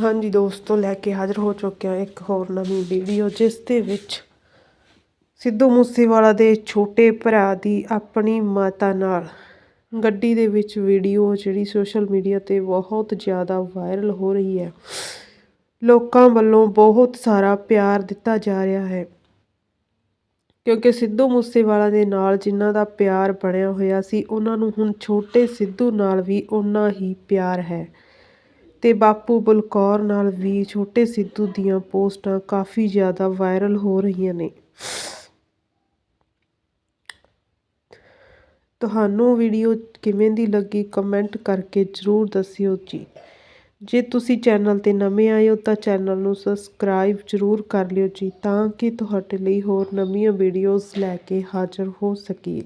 ਹਾਂਜੀ ਦੋਸਤੋ ਲੈ ਕੇ ਹਾਜ਼ਰ ਹੋ ਚੁੱਕਿਆ ਇੱਕ ਹੋਰ ਨਵੀਂ ਵੀਡੀਓ ਜਿਸ ਦੇ ਵਿੱਚ ਸਿੱਧੂ ਮੂਸੇਵਾਲਾ ਦੇ ਛੋਟੇ ਭਰਾ ਦੀ ਆਪਣੀ ਮਾਤਾ ਨਾਲ ਗੱਡੀ ਦੇ ਵਿੱਚ ਵੀਡੀਓ ਜਿਹੜੀ ਸੋਸ਼ਲ ਮੀਡੀਆ ਤੇ ਬਹੁਤ ਜ਼ਿਆਦਾ ਵਾਇਰਲ ਹੋ ਰਹੀ ਹੈ। ਲੋਕਾਂ ਵੱਲੋਂ ਬਹੁਤ ਸਾਰਾ ਪਿਆਰ ਦਿੱਤਾ ਜਾ ਰਿਹਾ ਹੈ, ਕਿਉਂਕਿ ਸਿੱਧੂ ਮੂਸੇਵਾਲਾ ਦੇ ਨਾਲ ਜਿਨ੍ਹਾਂ ਦਾ ਪਿਆਰ ਬਣਿਆ ਹੋਇਆ ਸੀ, ਉਹਨਾਂ ਨੂੰ ਹੁਣ ਛੋਟੇ ਸਿੱਧੂ ਨਾਲ ਵੀ ਓਨਾ ਹੀ ਪਿਆਰ ਹੈ। ਤੇ ਬਾਪੂ ਬਲਕੌਰ ਨਾਲ ਵੀ ਛੋਟੇ ਸਿੱਧੂ ਦੀਆਂ ਪੋਸਟਾਂ ਕਾਫੀ ਜ਼ਿਆਦਾ ਵਾਇਰਲ ਹੋ ਰਹੀਆਂ ਨੇ। ਤੁਹਾਨੂੰ ਵੀਡੀਓ ਕਿਵੇਂ ਦੀ ਲੱਗੀ ਕਮੈਂਟ ਕਰਕੇ ਜ਼ਰੂਰ ਦੱਸਿਓ ਜੀ। ਜੇ ਤੁਸੀਂ ਚੈਨਲ ਤੇ ਨਵੇਂ ਆਏ ਹੋ ਤਾਂ ਚੈਨਲ ਨੂੰ ਸਬਸਕ੍ਰਾਈਬ ਜ਼ਰੂਰ ਕਰ ਲਿਓ ਜੀ ਤਾਂ ਕਿ ਤੁਹਾਡੇ ਲਈ ਹੋਰ ਨਵੀਆਂ ਵੀਡੀਓਜ਼ ਲੈ ਕੇ ਹਾਜ਼ਰ ਹੋ ਸਕੀਏ।